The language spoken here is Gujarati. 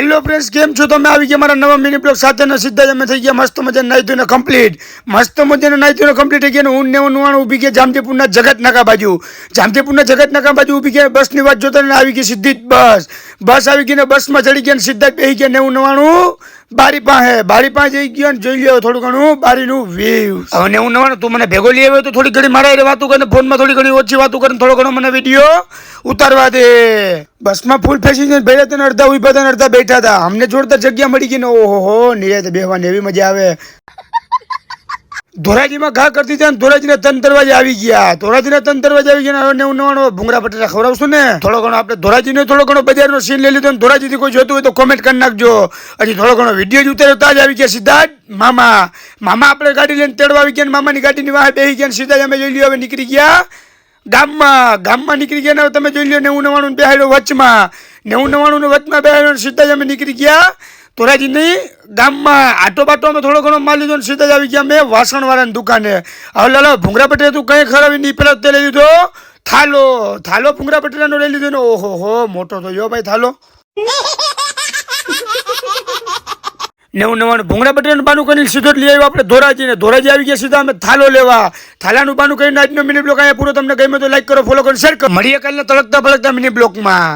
હેલો ફ્રેન્ડ્સ કેમ છો? તમે આવી ગયા મારા નવા મિની બ્લોગ સાથેના. સીધા જ અમે થઈ ગયા મસ્ત મજા નાઈ ધોઈને કમ્પ્લીટ મસ્ત મજાને નાઈ ધોઈને કમ્પ્લીટ થઈ ગયા અને હું નેવું નુવાણું ઊભી ગયા જામજેપુરના જગત નાકા બાજુ. જામજેપુરના જગત નાકા બાજુ ઊભી ગયા, બસની વાત જોતા ને આવી ગઈ સીધી બસ. બસ આવી ગઈને બસમાં ચડી ગયા ને સીધા જ બેસી ગયા નેવું નવાણું બારી પાસે. બારી પાસે જઈ ગયો ને જોઈ લ્યો થોડું ઘણું બારીનું વ્યૂ હવે નેવું નવાણું તું મને ભેગો લઈ આવ્યો તો થોડી ઘણી મારા વાતો કરીને ફોનમાં થોડી ઘણી ઓછી વાતો કરીને થોડો ઘણો મને વીડિયો ઉતારવા દે. બસમાં ફૂલ ફેસીને ભેળા તને અડધા ઊભા હતા અડધા બેઠા હતા. અમને જોડતા જગ્યા મળી ગઈ ને ઓહો હો, નિરાતે બેહવાની એવી મજા આવે. ધોરાજીમાં ઘા કરતી ત્યાં ધોરાજીના તન દરવાજે આવી ગયા. ધોરાજીના તન દરવાજે આવી ગયા નેવું નવાણું ભૂંગરા બટેટા ખવડાવશું ને. થોડો ઘણો આપણે ધોરાજીનો થોડો ઘણો બજારનો સીન લઈ લીધો ધોરાજીથી કોઈ જોતું હોય તો કોમેન્ટ કરી નાખજો. હજી થોડો ઘણો વીડિયો જ ઉતાર્યો ત્યાં જ આવી ગયા સીધા જ મામા. મામા આપણે ગાડી લઈને તેડવા આવી ગયા મામાની ગાડીની વાહ બેસી ગયા સીધા જ અમે જોઈ લ્યો, હવે નીકળી ગયા. ગામમાં ગામમાં નીકળી ગયા ને તમે જોઈ લો નેવું નવાણું બેહાડ્યો વચમાં. નેવું નવાણું વચમાં બેહાડ્યો સીધા જ અમે નીકળી ગયા. ધોરાજીની ગામમાં આટો બાટો અમે થોડો ઘણો માલ લીધો સીધા જ આવી ગયા મેં વાસણવાળાની દુકાને. હવે લાલો ભૂંગરા પટેલ તું કંઈ ખરાબી નહીં પહેલાં તે લઈ લીધો? થાલો થાલો ભૂંગરા પટેલાનો લઈ લીધો ને? ઓહો હો મોટો તો યો ભાઈ થાલો. નેવું નવાનું ભૂંગળા બટેટાનું બાનું કરીને સીધો લઈ આવ્યો આપણે ધોરાજી ને. ધોરાજી આવી ગયા સીધા, અમે થાલો લેવા. થાલાનું બાનું કરીને આજનો મિની બ્લોક અહીંયા પૂરો. તમને ગમે તો લાઈક કરો ફોલો કરો શેર કરો. મળીએ કાલના તળકતા ભળકતા મિની બ્લોકમાં